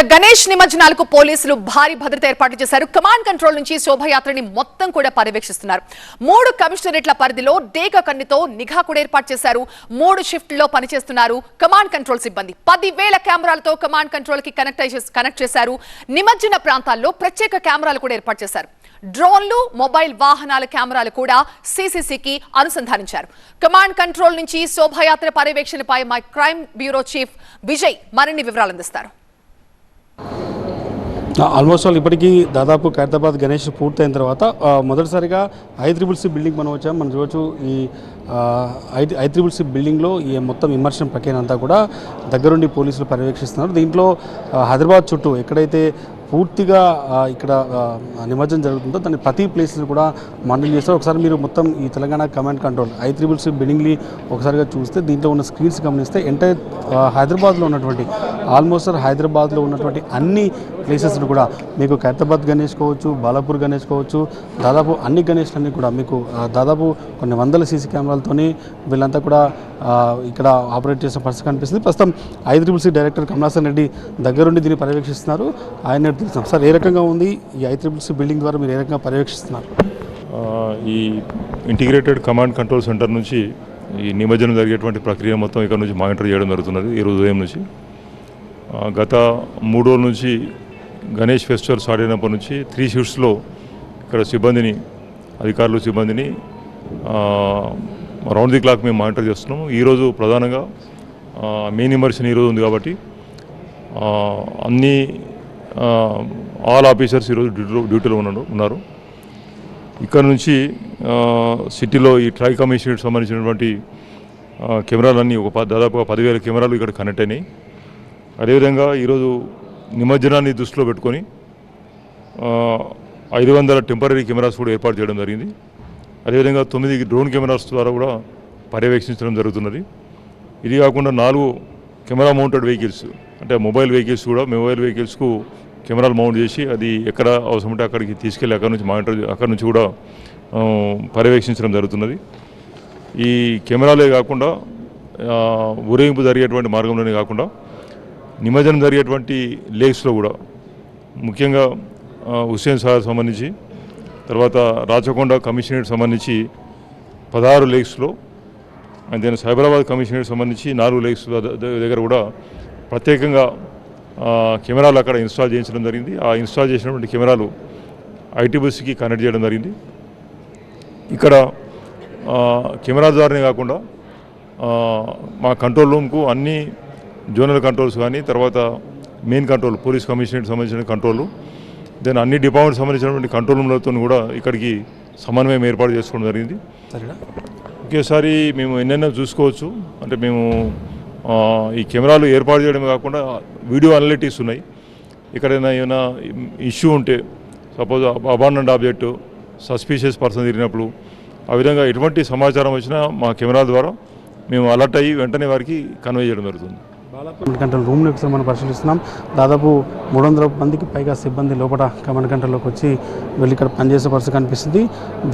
ఇక గణేష్ నిమజ్జనాలకు పోలీసులు భారీ భద్రత ఏర్పాటు చేశారు. కమాండ్ కంట్రోల్ నుంచి శోభయాత్రని మొత్తం కూడా పర్యవేక్షిస్తున్నారు. మూడు కమిషనరేట్ల పరిధిలో డేగ కన్నుతో నిఘా కూడా ఏర్పాటు చేశారు. మూడు షిఫ్ట్లో పనిచేస్తున్నారు కమాండ్ కంట్రోల్ సిబ్బంది. పదివేల కెమెరాలతో కమాండ్ కంట్రోల్కి కనెక్ట్ కనెక్ట్ చేశారు. నిమజ్జన ప్రాంతాల్లో ప్రత్యేక కెమెరాలు కూడా ఏర్పాటు చేశారు. డ్రోన్లు మొబైల్ వాహనాల కెమెరాలు కూడా సీసీసీకి అనుసంధానించారు. కమాండ్ కంట్రోల్ నుంచి శోభయాత్ర పర్యవేక్షణపై my crime bureau chief Vijay మరిన్ని వివరాలు అందిస్తారు. ఆల్మోస్ట్ ఆల్ ఇప్పటికీ దాదాపు ఖైరతాబాద్ గణేష్ పూర్తయిన తర్వాత మొదటిసారిగా ఐ త్రిబుల్ సి బిల్డింగ్ మనం వచ్చాం. మనం చూడవచ్చు ఈ ఐ ఐ త్రిబుల్ సి బిల్డింగ్లో ఈ మొత్తం ఇమర్షన్ ప్రక్రియ అంతా కూడా దగ్గరుండి పోలీసులు పర్యవేక్షిస్తున్నారు. దీంట్లో హైదరాబాద్ చుట్టూ ఎక్కడైతే పూర్తిగా ఇక్కడ నిమజ్జనం జరుగుతుందో దాని ప్రతి ప్లేస్ని కూడా మండలి చేస్తారు. ఒకసారి మీరు మొత్తం ఈ Telangana command control I triple C బిల్డింగ్లీ ఒకసారిగా చూస్తే దీంట్లో ఉన్న స్క్రీన్స్ గమనిస్తే ఎంటైర్ హైదరాబాద్లో ఉన్నటువంటి ఆల్మోస్ట్ హైదరాబాద్లో ఉన్నటువంటి అన్ని ప్లేసెస్ని కూడా మీకు ఖైరతాబాద్ గణేష్ కావచ్చు బాలాపూర్ గణేష్ కావచ్చు దాదాపు అన్ని గణేష్లన్నీ కూడా మీకు దాదాపు కొన్ని వందల సీసీ కెమెరాలతోని వీళ్ళంతా కూడా ఇక్కడ ఆపరేట్ చేసిన పరిస్థితి కనిపిస్తుంది. ప్రస్తుతం I triple C director Kamalasan Reddy దగ్గరుండి దీన్ని పర్యవేక్షిస్తున్నారు. ఆయన తెలుసాం సార్ ఏ రకంగా ఉంది ఈ ఐ బిల్డింగ్ ద్వారా మీరు ఏ రకంగా పర్యవేక్షిస్తున్నారు? ఈ ఇంటిగ్రేటెడ్ కమాండ్ కంట్రోల్ సెంటర్ నుంచి ఈ నిమజ్జనం జరిగేటువంటి ప్రక్రియ మొత్తం ఇక్కడ నుంచి మానిటర్ చేయడం జరుగుతున్నది ఈ రోజు ఉదయం నుంచి. గత మూడు రోజుల నుంచి గణేష్ ఫెస్టివల్ స్టార్ట్ అయినప్పటి నుంచి త్రీ షిఫ్ట్స్లో ఇక్కడ సిబ్బందిని అధికారులు సిబ్బందిని రౌండ్ ది క్లాక్ మేము మానిటర్ చేస్తున్నాము. ఈరోజు ప్రధానంగా మెయిన్ ఇమర్షన్ ఈరోజు ఉంది కాబట్టి అన్నీ అన్ని ఆల్ ఆఫీసర్స్ ఈరోజు డ్యూటీలో డ్యూటీలో ఉన్నారు ఉన్నారు. ఇక్కడ నుంచి సిటీలో ఈ ట్రై కమిషన్కి సంబంధించినటువంటి కెమెరాలన్నీ ఒక ప- దాదాపుగా పదివేల కెమెరాలు ఇక్కడ కనెక్ట్ అయినాయి. అదేవిధంగా ఈరోజు నిమజ్జనాన్ని దృష్టిలో పెట్టుకొని ఐదు వందల టెంపరీ కెమెరాస్ కూడా ఏర్పాటు చేయడం జరిగింది. అదేవిధంగా తొమ్మిది డ్రోన్ కెమెరాస్ ద్వారా కూడా పర్యవేక్షించడం జరుగుతున్నది. ఇది కాకుండా నాలుగు కెమెరా మౌంటెడ్ వెహికల్స్ అంటే మొబైల్ వెహికల్స్ కూడా మొబైల్ వెహికల్స్కు కెమెరాలు మౌంట్ చేసి అది ఎక్కడ అవసరం ఉంటే అక్కడికి తీసుకెళ్ళి అక్కడ నుంచి మానిటర్ అక్కడ నుంచి కూడా పర్యవేక్షించడం జరుగుతున్నది. ఈ కెమెరాలే కాకుండా ఆ, ఊరేగింపు జరిగేటువంటి మార్గంలోనే కాకుండా నిమజ్జనం జరిగేటువంటి లేక్స్లో కూడా ముఖ్యంగా హుస్సేన్ సాగర్ సంబంధించి తర్వాత రాచకొండ కమిషనరేట్ సంబంధించి పదహారు లేక్స్లో అంతేనా సైబరాబాద్ కమిషనరేట్ సంబంధించి నాలుగు లేక్స్ దగ్గర కూడా ప్రత్యేకంగా కెమెరాలు అక్కడ ఇన్స్టాల్ చేయించడం జరిగింది. ఆ ఇన్స్టాల్ చేసినటువంటి కెమెరాలు ఐటీ బస్కి కనెక్ట్ చేయడం జరిగింది. ఇక్కడ కెమెరా ద్వారానే కాకుండా మా కంట్రోల్ రూమ్కు అన్ని జోనల్ కంట్రోల్స్ కానీ తర్వాత మెయిన్ కంట్రోల్ పోలీస్ కమిషనరేట్ సంబంధించిన కంట్రోల్ దెన్ అన్ని డిపార్ట్మెంట్ సంబంధించినటువంటి కంట్రోల్ రూమ్లతో కూడా ఇక్కడికి సమన్వయం ఏర్పాటు చేసుకోవడం జరిగింది. ఒకేసారి మేము ఎన్నెన్నో చూసుకోవచ్చు. అంటే మేము ఈ కెమెరాలు ఏర్పాటు చేయడమే కాకుండా వీడియో అనలిటిక్స్ ఉన్నాయి. ఎక్కడైనా ఏమైనా ఇష్యూ ఉంటే suppose abandoned object suspicious person తిరిగినప్పుడు ఆ విధంగా ఎటువంటి సమాచారం వచ్చినా మా కెమెరా ద్వారా మేము అలర్ట్ అయ్యి వెంటనే వారికి కన్వే చేయడం జరుగుతుంది. కమాండ్ కంట్రోల్ రూమ్ని ఒకసారి మనం పరిశీలిస్తున్నాం. దాదాపు మూడు వందల మందికి పైగా సిబ్బంది లోపల కమాండ్ కంట్రోల్లోకి వచ్చి వెళ్ళి ఇక్కడ పనిచేసే పరిస్థితి కనిపిస్తుంది.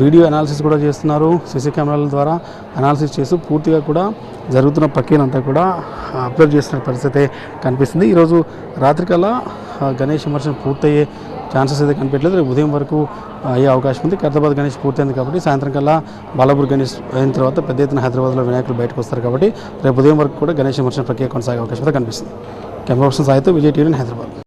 వీడియో అనాలిసిస్ కూడా చేస్తున్నారు. సీసీ కెమెరాల ద్వారా అనాలిసిస్ చేస్తూ పూర్తిగా కూడా జరుగుతున్న ప్రక్రియనంతా కూడా అబ్జర్వ్ చేస్తున్న పరిస్థితి కనిపిస్తుంది. ఈరోజు రాత్రికల్లా గణేష్ విమర్శన పూర్తయ్యే ఛాన్సెస్ అయితే కనిపించలేదు రేపు ఉదయం వరకు అయ్యే అవకాశం ఉంది. ఖైరతాబాద్ గణేష్ పూర్తయింది కాబట్టి సాయంత్రం కల్లా బాలాపూర్ గణేష్ అయిన తర్వాత పెద్ద ఎత్తున హైదరాబాద్లో వినాయకులు బయటకు వస్తారు కాబట్టి రేపు ఉదయం వరకు కూడా గణేష్ విమర్శన ప్రక్రియ కొనసాగే అవకాశం అయితే కనిపిస్తుంది. కెమెరా పర్సన్ సాయితో విజయ్ టీవీ హైదరాబాద్.